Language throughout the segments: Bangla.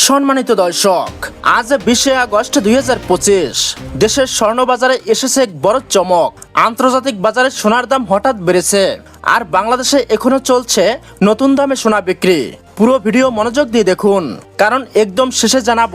সম্মানিত দর্শক, আজ বিশে আগস্ট দুই হাজার পঁচিশ, দেশের স্বর্ণবাজারে এসেছে এক বড় চমক। আন্তর্জাতিক বাজারে সোনার দাম হঠাৎ বেড়েছে আর বাংলাদেশে এখনও চলছে নতুন দামে সোনা বিক্রি। পুরো ভিডিও মনোযোগ দিয়ে দেখুন, কারণ একদম শেষে জানাব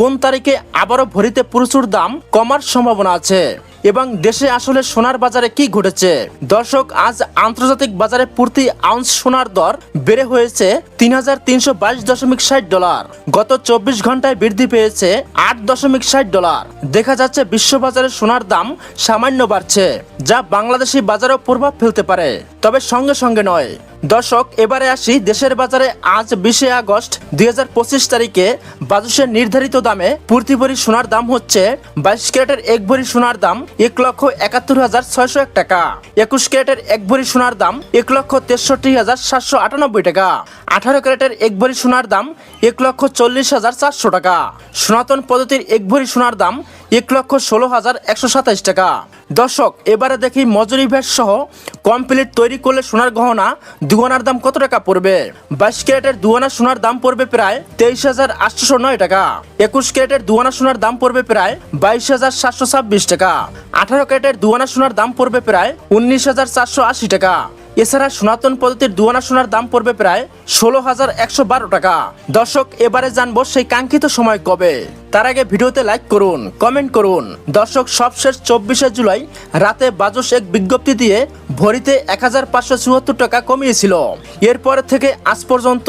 কোন তারিখে আবারও ভরিতে প্রচুর দাম কমার সম্ভাবনা আছে। এবং দেশে আসলে সোনার বাজারে কি ঘটেছে? দর্শক, আজ আন্তর্জাতিক বাজারে প্রতি আউন্স সোনার দর বেড়ে হয়েছে তিন হাজার তিনশো বাইশ দশমিক ষাট ডলার। গত চব্বিশ ঘন্টায় বৃদ্ধি পেয়েছে আট দশমিক ষাট ডলার। দেখা যাচ্ছে বিশ্ববাজারে সোনার দাম সামান্য বাড়ছে, যা বাংলাদেশি বাজারেও প্রভাব ফেলতে পারে। তবে সঙ্গে সঙ্গে নয় দর্শক, এবারে আসি দেশের বাজারে। আজ বিশে আগস্ট দু হাজার পঁচিশ তারিখে বাজুসের নির্ধারিত দামে প্রতি ভরি সোনার দাম হচ্ছে বাইশ ক্যারেটের এক ভরি সোনার দাম এক লক্ষ একাত্তর হাজার ছয়শো এক টাকা। একুশ ক্যারেটের এক ভরি সোনার দাম এক লক্ষ তেষট্টি হাজার সাতশো আটানব্বই টাকা। আঠারো ক্যারেটের এক ভরি সোনার দাম এক লক্ষ চল্লিশ হাজার চারশো টাকা। সনাতন পদ্ধতির এক ভরি সোনার দাম এক লক্ষ ষোলো হাজার একশো সাতাইশ টাকা। দর্শক, এবারে দেখি মজুরি ভ্যাট সহ কমপ্লিট তৈরি করলে সোনার গহনা দুয়ানার দাম কত টাকা পড়বে? বাইশ ক্যারেটের দুয়ানা সোনার দাম পড়বে প্রায় তেইশ হাজার আটশো নয় টাকা। একুশ ক্যারেটের দুয়ানা সোনার দাম পড়বে প্রায় বাইশ হাজার সাতশো ছাব্বিশ টাকা। আঠারো ক্যারেটের দুয়ানা সোনার দাম পড়বে প্রায় উনিশ হাজার চারশো আশি টাকা। এছাড়া সনাতন পদ্ধতির দুয়ানা সোনার দাম পড়বে প্রায় ষোলো হাজার একশো বারো টাকা। দর্শক, এবারে জানব সেই কাঙ্ক্ষিত সময় কবে। তার আগে ভিডিওতে লাইক করুন কমেন্ট করুন। দর্শক, সবশেষ চব্বিশে জুলাই রাতে বাজস এক বিজ্ঞপ্তি দিয়ে ভরিতে এক হাজার পাঁচশো চুয়াত্তর টাকা কমিয়েছিল। এরপর থেকে আজ পর্যন্ত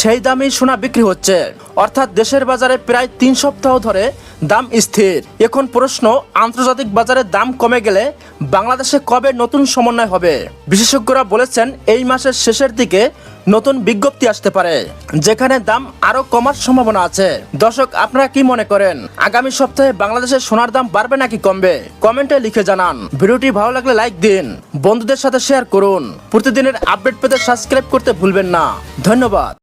সেই দামেই সোনা বিক্রি হচ্ছে। অর্থাৎ দেশের বাজারে প্রায় তিন সপ্তাহ ধরে দাম স্থির। এখন প্রশ্ন, আন্তর্জাতিক বাজারে দাম কমে গেলে বাংলাদেশে কবে নতুন সমন্বয় হবে? বিশেষজ্ঞরা বলেছেন, এই মাসের শেষের দিকে নতুন বিজ্ঞপ্তি আসতে পারে, যেখানে দাম আরও কমার সম্ভাবনা আছে। দর্শক, আপনারা কি মনে করেন? আগামী সপ্তাহে বাংলাদেশের সোনার দাম বাড়বে নাকি কমবে? কমেন্টে লিখে জানান। ভিডিওটি ভালো লাগলে লাইক দিন, বন্ধুদের সাথে শেয়ার করুন। প্রতিদিনের আপডেট পেতে সাবস্ক্রাইব করতে ভুলবেন না। ধন্যবাদ।